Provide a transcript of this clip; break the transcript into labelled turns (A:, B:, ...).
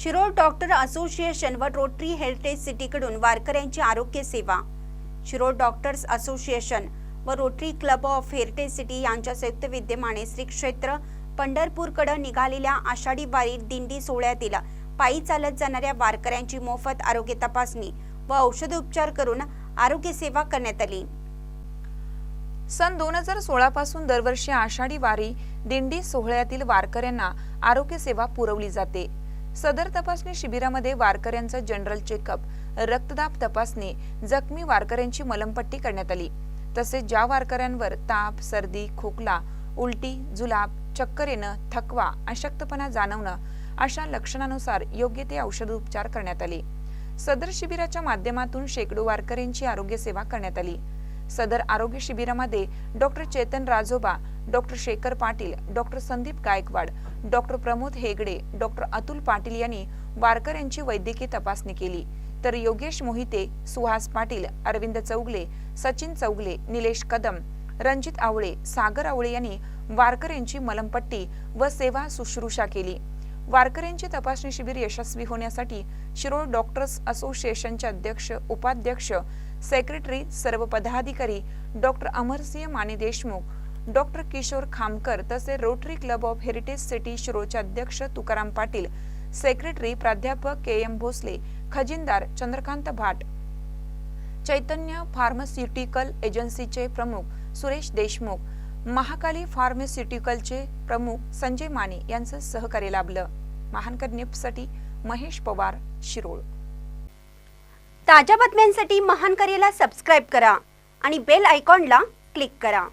A: Shirol doctor association व rotary heritage सिटीकडून वारकऱ्यांची आरोग्य सेवा. शिरोळ डॉक्टर्स असोसिएशन व Rotary club of heritage city यांच्या संयुक्त विद्यमाने श्री क्षेत्र पंढरपूरकडे निघालेल्या आषाढी वारी दिंडी सोहळ्यातील पायी चालत जाणाऱ्या वारकऱ्यांची मोफत आरोग्य तपासणी व औषधोपचार करून आरोग्य सेवा करण्यात आली.
B: सन दोन हजार सोळा पासून दरवर्षी आषाढी वारी दिंडी सोहळ्यातील वारकऱ्यांना आरोग्य सेवा पुरवली जाते. सदर तपासणी शिबिरामध्ये वारकऱ्यांचा जनरल चेकअप रक्तदाब तपासणी जखमी वारकऱ्यांची मलमपट्टी करण्यात आली. तसेच ज्या वारकऱ्यांवर ताप सर्दी खोकला उलटी जुलाब चक्कर येणं थकवा अशक्तपणा जाणवणं अशा लक्षणानुसार योग्य ते औषधोपचार करण्यात आले. सदर शिबिराच्या माध्यमातून शेकडो वारकऱ्यांची आरोग्य सेवा करण्यात आली. सदर आरोग्य शिबिरामध्ये doctor Chetan Rajoba doctor Shekhar Patil doctor Sandeep Gaikwad doctor Pramod Hegde doctor Atul Patil यांनी वारकऱ्यांची वैद्यकीय तपासणी केली. तर योगेश मोहिते सुहास पाटील अरविंद चौगले सचिन चौगले निलेश कदम रणजित आवळे सागर आवळे यांनी वारकऱ्यांची मलमपट्टी व सेवा शुश्रूषा केली. वारकऱ्यांचे तपासणी शिबिर यशस्वी होण्यासाठी शिरोळ डॉक्टर्स असोसिएशनचे अध्यक्ष उपाध्यक्ष सेक्रेटरी सर्व पदाधिकारी डॉक्टर अमरसिंह माने देशमुख डॉक्टर किशोर खामकर तसे Rotary club of heritage city शिरोचे अध्यक्ष तुकाराम पाटील सेक्रेटरी प्राध्यापक के एम भोसले खजिनदार चंद्रकांत भाट चैतन्य फार्मास्युटिकल एजन्सीचे प्रमुख सुरेश देशमुख महाकाली फार्मास्युटिकलचे प्रमुख संजय माने यांचं सहकार्य लाभलं. महानकर निपसाठी महेश पवार शिरोळ.
A: ताज्या बातम्यांसाठी महान करेला सबस्क्राईब करा आणि बेल आयकॉनला क्लिक करा.